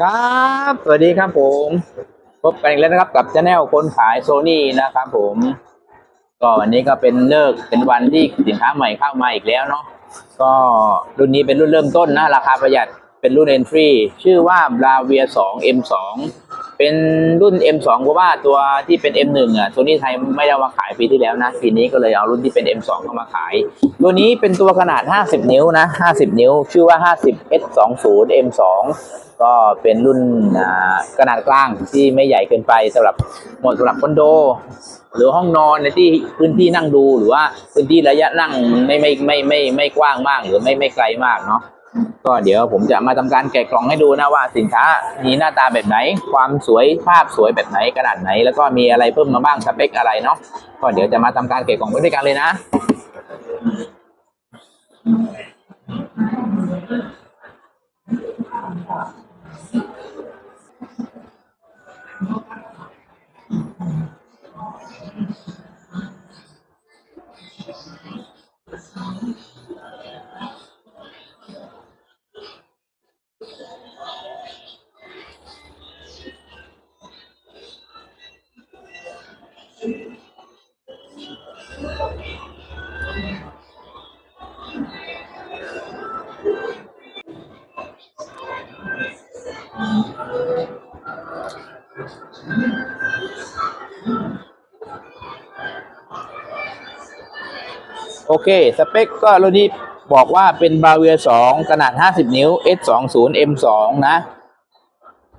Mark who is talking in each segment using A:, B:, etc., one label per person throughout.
A: ครับ สวัสดีครับผม พบกันอีกแล้วนะครับกับชาแนลคนขายโซนี่นะครับผม ก็วันนี้ก็เป็นเลิกเป็นวันที่สินค้าใหม่เข้ามาอีกแล้วเนาะ ก็รุ่นนี้เป็นรุ่นเริ่มต้นนะ ราคาประหยัดเป็นรุ่นเอนทรีชื่อว่าลาเวีย2 M2 เป็นรุ่น M2 เพราะว่าตัวที่เป็น M1 อะโซนี่ไทยไม่ได้มาขายปีที่แล้วนะปีนี้ก็เลยเอารุ่นที่เป็น M2 เข้ามาขาย ตัวนี้เป็นตัวขนาด 50 นิ้วนะ 50 นิ้ว ชื่อว่า 50 S20 M2 ก็เป็นรุ่นขนาดกลางที่ไม่ใหญ่เกินไปสำหรับเหมาะสำหรับคอนโด หรือห้องนอนในที่พื้นที่นั่งดูหรือว่าพื้นที่ระยะนั่งไม่ไม่ไม่ไม่ไม่กว้างมากหรือไม่ไม่ไกลมากเนาะ ก็เดี๋ยวผมจะมาทำการแกะกล่องให้ดูนะว่าสินค้ามีหน้าตาแบบไหน ความสวยภาพสวยแบบไหนขนาดไหน แล้วก็มีอะไรเพิ่มมาบ้างสเปคอะไรเนาะก็เดี๋ยวจะมาทำการแกะกล่องไปด้วยกันเลยนะ โอเค สเปคก็รุ่นนี้บอกว่าเป็นบาเวีย2ขนาด 50 นิ้ว S20 M2 นะ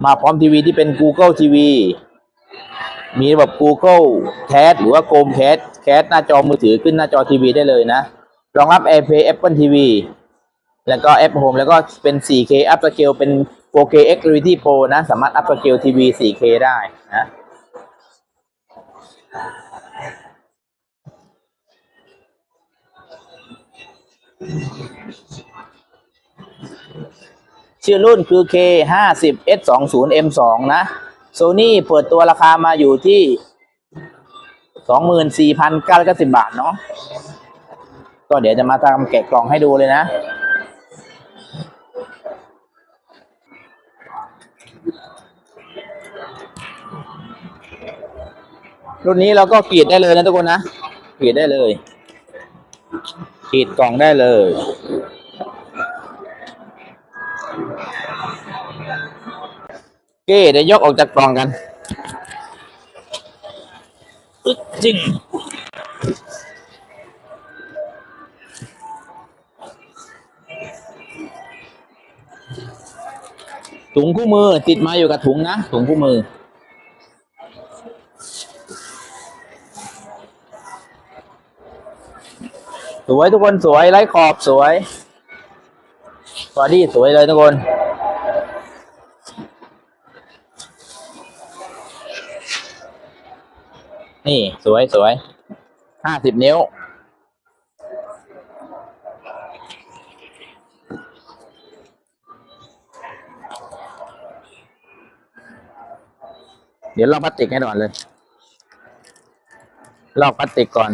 A: มาพร้อมทีวีที่เป็น Google TV มีระบบ Google Cast หรือว่า Chrome Cast Cast หน้าจอมือถือขึ้นหน้าจอทีวีได้เลยนะ รองรับ AirPlay Apple TV แล้วก็ App Home แล้วก็เป็น 4K Upscale เป็น 4K Activity Pro นะ สามารถ Upscale TV 4K ได้นะ ชื่อรุ่นคือ K 5 0 S 2 0 M 2นะ Sony เปิดตัวราคามาอยู่ที่ 24,990 บาทเนาะ ก็เดี๋ยวจะมาทำแกะกล่องให้ดูเลยนะ รุ่นนี้เราก็กรีดได้เลยนะทุกคนนะกรีดได้เลย กรีดกล่องได้เลยโอเคเดี๋ยวยกออกจากกล่องกันอึ๊ดจริงถุงคู่มือติดมาอยู่กับถุงนะ ถุงคู่มือ วยทุกคนสวยไร้ขอบสวยบอดี้สวยเลยทุกคน นี่สวยสวยห้าสิบนิ้ว เดี๋ยวลอกพลาสติกให้ก่อนเลย ลอกพลาสติกก่อน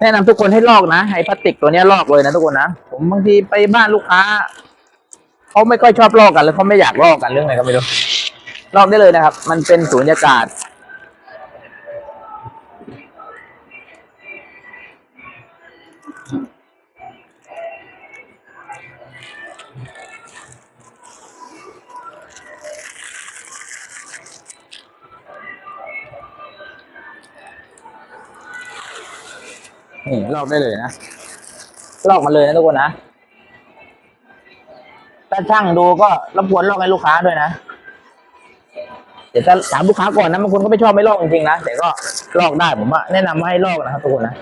A: แนะนำทุกคนให้ลอกนะไอ้พลาสติกตัวนี้ลอกเลยนะทุกคนนะผมบางทีไปบ้านลูกค้าเขาไม่ค่อยชอบลอกกันแล้วเขาไม่อยากลอกกันเรื่องอะไรก็ไม่รู้ลอกได้เลยนะครับ มันเป็นสูญญากาศ นี่ลอกได้เลยนะลอกมาเลยนะทุกคนนะถ้าช่างดูก็รบกวนลอกให้ลูกค้าด้วยนะเดี๋ยวถ้าถามลูกค้าก่อนนะบางคนก็ไม่ชอบไม่ลอกจริงๆนะแต่ก็ลอกได้ผมว่าแนะนำว่าให้ลอกนะครับทุกคนนะ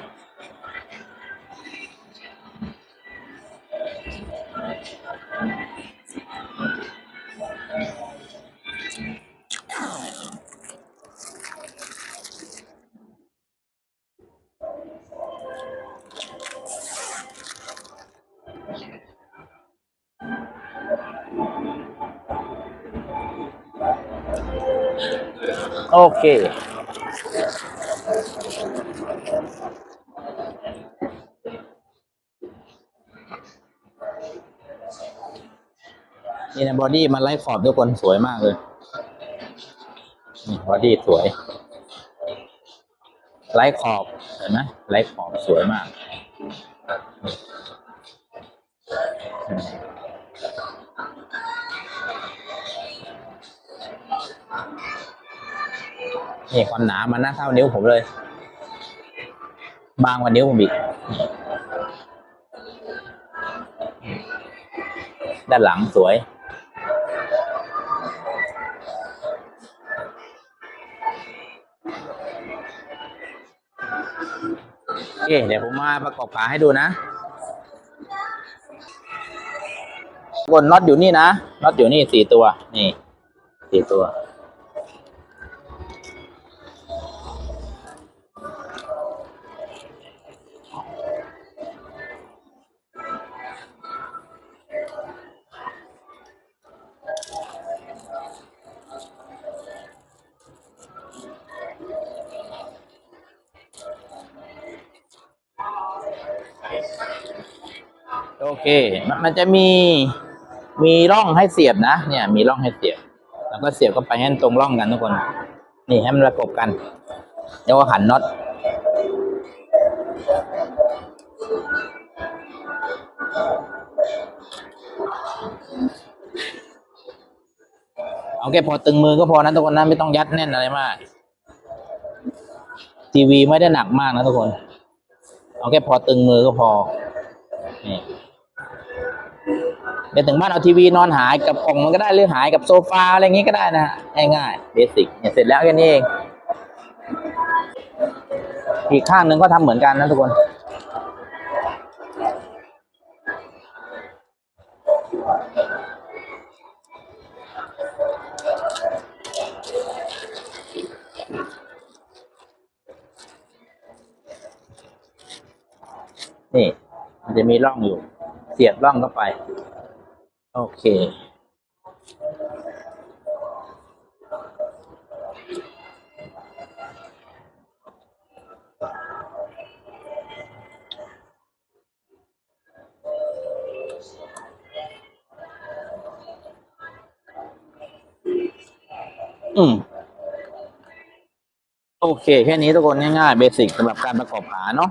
A: โอเค นี่นะบอดี้มันไล่ขอบทุกคนสวยมากเลยนี่บอดี้สวย ไล่ขอบเห็นไหมไล่ขอบสวยมาก นี่ความหนามันน่าเท่านิ้วผมเลย บางกว่านิ้วผมอีก ด้านหลังสวย โอเค เดี๋ยวผมมาประกอบขาให้ดูนะกดน็อตอยู่นี่นะน็อตอยู่นี่สี่ตัว นี่สี่ตัว เคมันมันจะมีมีร่องให้เสียบนะ เนี่ย มีร่องให้เสียบ แล้วก็เสียบเข้าไปให้มันตรงร่องกันทุกคน นี่ให้มันประกบกันแล้วก็หันน็อตเอาแค่พอตึงมือก็พอนะทุกคนนะไม่ต้องยัดแน่นอะไรมาก ทีวีไม่ได้หนักมากนะทุกคน เอาแค่พอตึงมือก็พอนี่ เดี๋ยวถึงบ้านเอาทีวีนอนหายกับกล่องมันก็ได้หรือหายกับโซฟาอะไรอย่างงี้ก็ได้นะฮะง่ายๆเบสิกเนี่ยเสร็จแล้วแค่นี้เองอีกข้างหนึ่งก็ทำเหมือนกันนะทุกคนนี่ มันจะมีร่องอยู่ เสียบร่องเข้าไป โอเค อืม โอเค แค่นี้ทุกคนง่ายๆ เบสิกสำหรับการประกอบขาเนาะ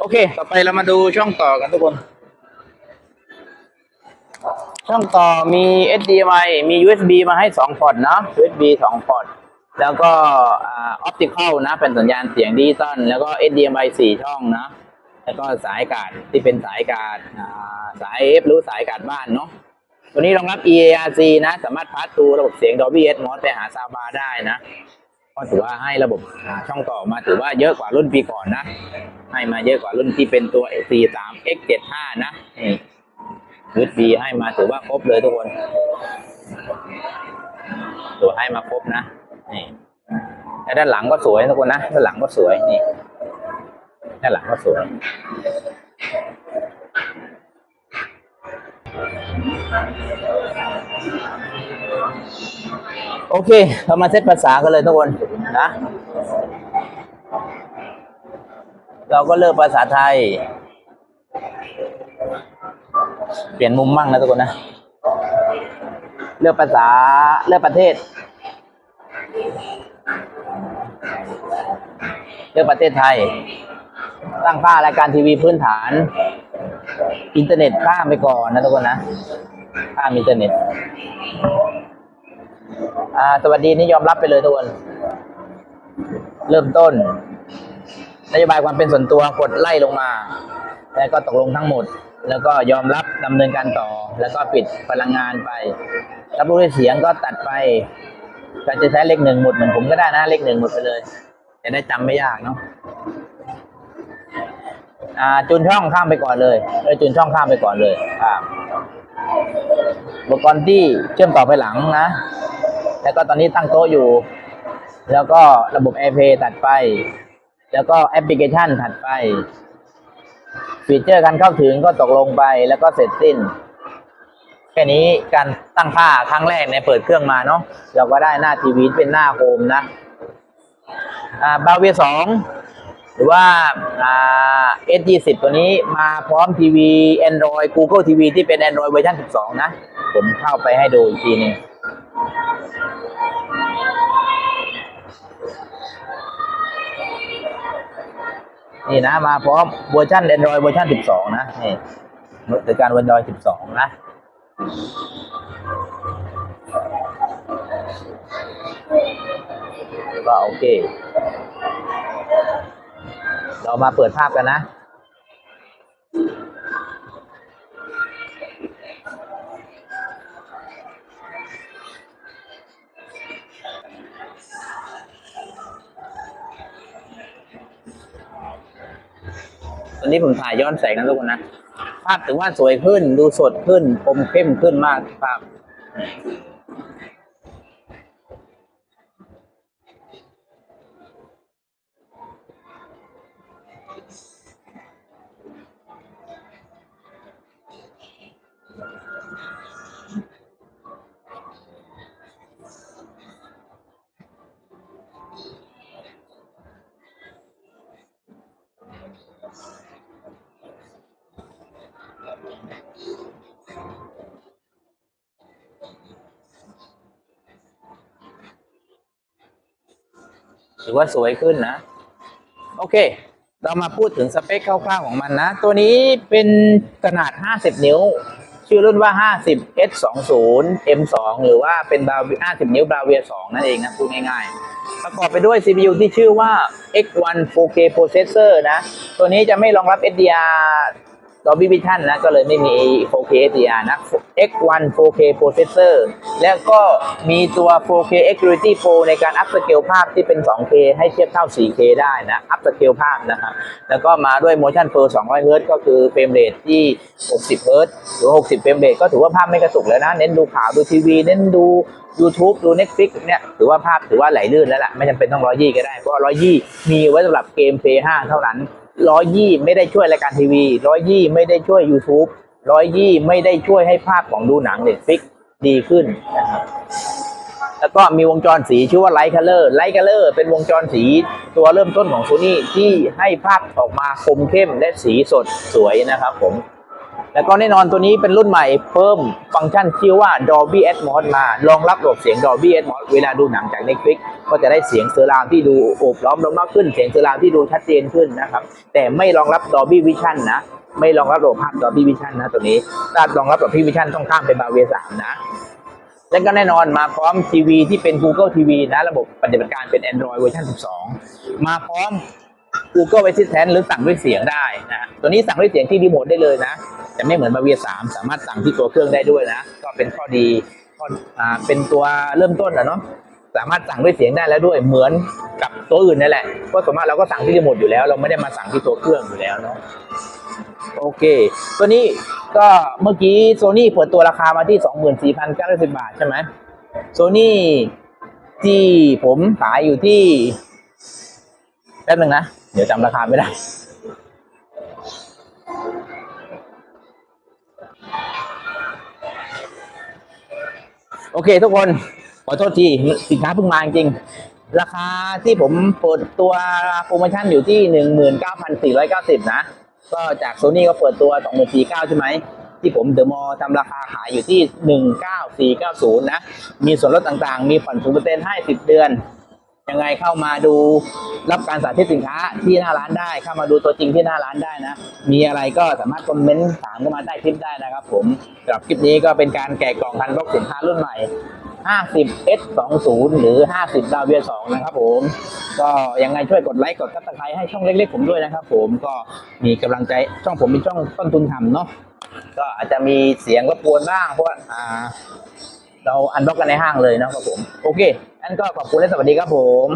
A: โอเค ต่อไปเรามาดูช่องต่อกันทุกคน ช่องต่อมี HDMI มี USB มาให้สองพอร์ตเนาะ USB สองพอร์ต แล้วก็ออปติคอลนะ เป็นสัญญาณเสียงดิจิตอล แล้วก็ HDMI สี่ช่องนะ แล้วก็สายการ์ดที่เป็นสายการ์ดอ่าสาย AF หรือสายการ์ดบ้านเนาะ ตัวนี้รองรับ EARC นะ สามารถพาสตูระบบเสียง Dolby Atmos ไปหาซาวบาร์ได้นะ ก็ถือว่าให้ระบบช่องต่อมาถือว่าเยอะกว่ารุ่นปีก่อนนะ ให้มาเยอะกว่ารุ่นที่เป็นตัว C3 X75 นะนี่ USB ให้มาถือว่าครบเลยทุกคน ตัวให้มาครบนะนี่แล้วด้านหลังก็สวยทุกคนนะด้านหลังก็สวยนี่ด้านหลังก็สวย โอเค เรามาเซตภาษากันเลยทุกคนนะ เราก็เลือกภาษาไทย เปลี่ยนมุมมั่งนะทุกคนนะ เลือกภาษาเลือกประเทศ เลือกประเทศไทย ตั้งค่ารายการทีวีพื้นฐาน อินเทอร์เน็ตข้ามไปก่อนนะทุกคนนะข้ามอินเทอร์เน็ต อ่าสวัสดีนี่ยอมรับไปเลยทุกคน เริ่มต้นนโยบายความเป็นส่วนตัวกดไล่ลงมา แล้วก็ตกลงทั้งหมด แล้วก็ยอมรับดำเนินการต่อ แล้วก็ปิดพลังงานไป รับรู้ด้วยเสียงก็ตัดไปการจะใช้เลขหนึ่งหมดเหมือนผมก็ได้นะเลขหนึ่งหมดไปเลยจะได้จำไม่ยากเนาะอ่าจูนช่องข้ามไปก่อนเลยเออจูนช่องข้ามไปก่อนเลยอ่าอุปกรณ์ที่เชื่อมต่อไปหลังนะ แล้วก็ตอนนี้ตั้งโต๊ะอยู่ แล้วก็ระบบ AirPlay ตัดไป แล้วก็แอปพลิเคชันถัดไปฟีเจอร์การเข้าถึงก็ตกลงไปแล้วก็เสร็จสิ้น แค่นี้การตั้งค่าครั้งแรกในยเปิดเครื่องมาเนาะเราก็ได้หน้าทีวีเป็นหน้าโฮมนะอ่าบาเวียสองหรือว่าอ่า S20 ตัวนี้มาพร้อมทีวี Android Google TV ที่เป็น Android เวอร์ชัน12 นะ ผมเข้าไปให้ดูอีกทีนึง นี่นะมาพร้อมเวอร์ชัน Android เวอร์ชัน 12 นะ นี่บริการ Android 12 นะ ก็โอเค เรามาเปิดภาพกันนะ นนี้ผมถ่ายย้อนแสงนะทุกคนนะภาพถือว่าสวยขึ้น ดูสดขึ้นคมเข้มขึ้นมากภาพ ถือว่าสวยขึ้นนะ โอเค เรามาพูดถึงสเปคคร่าวๆของมันนะ ตัวนี้เป็นขนาด 50 นิ้ว ชื่อรุ่นว่า 50 S20 M2 หรือว่าเป็นบา50 นิ้วบราเวีย2นั่นเองนะพูดง่ายๆ ประกอบไปด้วย CPU ที่ชื่อว่า X1 4K processor นะ ตัวนี้จะไม่รองรับ SDR Dolby Vision นะ ก็เลยไม่มี 4K SDR นะ X1 4K processor แล้วก็มีตัว 4K Acurity Pro ในการอัพสเกลภาพที่เป็น 2K ให้เทียบเท่า 4K ได้นะอัพสเกลภาพนะครับแล้วก็มาด้วย Motion Pro 200 Hz ก็คือเฟรมเรทที่ 60 Hz หรือ 60 เฟรมเรทก็ถือว่าภาพไม่กระตุกแล้วนะ เน้นดูข่าวดูทีวี เน้นดู YouTube ดู Netflix เนี่ยถือว่าภาพถือว่าไหลลื่นแล้วล่ะ ไม่จำเป็นต้องร้อยี่ก็ได้ เพราะร้อยยี่มีไว้สำหรับเกม Play 5 เท่านั้น ร้อยยี่ไม่ได้ช่วยรายการทีวีร้อยยี่ไม่ได้ช่วย YouTube ร้อยยี่ไม่ได้ช่วยให้ภาพของดูหนังเน็ตฟิกดีขึ้นนะครับแล้วก็มีวงจรสีชื่อว่าไลท์คัลเลอร์ไลท์คัลเลอร์เป็นวงจรสีตัวเริ่มต้นของโซนี่ที่ให้ภาพออกมาคมเข้มและสีสดสวยนะครับผม แล้วก็แน่นอนตัวนี้เป็นรุ่นใหม่เพิ่มฟังก์ชันชื่อว่า Dolby Atmos มารองรับระบบเสียง Dolby Atmos เวลาดูหนังจาก Netflix ก็จะได้เสียงเซอร์ราวที่ดูโอบล้อมเรามากขึ้น เสียงเซอร์ราวที่ดูชัดเจนขึ้นนะครับ แต่ไม่รองรับ Dolby Vision นะ ไม่รองรับระบบภาพ Dolby Vision นะตัวนี้ ถ้ารองรับ Dolby Vision ต้องข้ามไปบาเวสามนะและก็แน่นอนมาพร้อมทีวีที่เป็น Google TV นะระบบปฏิบัติการเป็น Android เวอร์ชัน12 มาพร้อม Google Assistant หรือสั่งด้วยเสียงได้นะตัวนี้สั่งด้วยเสียงที่รีโมทได้เลยนะ จะไม่เหมือนบาเวีย3สามารถสั่งที่ตัวเครื่องได้ด้วยนะ ก็เป็นข้อดีข้ออ่าเป็นตัวเริ่มต้นนะเนาะสามารถสั่งด้วยเสียงได้แล้วด้วยเหมือนกับตัวอื่นนั่นแหละเพราะส่วนมากเราก็สั่งที่รีโมทอยู่แล้ว เราไม่ได้มาสั่งที่ตัวเครื่องอยู่แล้วเนาะโอเค ตัวนี้ก็เมื่อกี้โซนี่เปิดตัวราคามาที่ 24,990บาทใช่ไหมโซนี่ที่ผมขายอยู่ที่แป๊บนึงนะ เดี๋ยวจำราคาไม่ได้ อเคทุกคนขอโทษทีสินค้าเพิ่งมาจริงราคาที่ผมเปิดตัวโปรโมชั่นอยู่ที่หนึ่งหมื่นเก้าพันสี่ร้อยเก้าสิบนะ ก็จากโซนี่ก็เปิดตัวสองหมื่นสี่เก้าใช่ไหม ที่ผมเดอะมอลทำราคาขายอยู่ที่หนึ่งเก้าสี่เก้าศูนย์นะ มีส่วนลดต่างๆ มีผ่อนศูนย์เปอร์เซ็นต์ให้สิบเดือน ยังไงเข้ามาดูรับการสาธิตสินค้าที่หน้าร้านได้ เข้ามาดูตัวจริงที่หน้าร้านได้นะ มีอะไรก็สามารถคอมเมนต์ถามเข้ามาใต้คลิปได้นะครับ ผมสำหรับคลิปนี้ก็เป็นการแกะกล่องพันบล็อกสินค้ารุ่นใหม่ 50 S20 หรือ 50 ดาวเวีย2นะครับผม ก็ยังไงช่วยกดไลค์กดซับสไครต์ให้ช่องเล็กๆผมด้วยนะครับ ผมก็มีกำลังใจช่องผมเป็นช่องต้นทุนทำเนาะก็อาจจะมีเสียงรบกวนบ้างเพราะว่าอ่า เราอันบล็อกกันในห้างเลยนะครับผม โอเคงั้นก็ขอบคุณและสวัสดีครับผม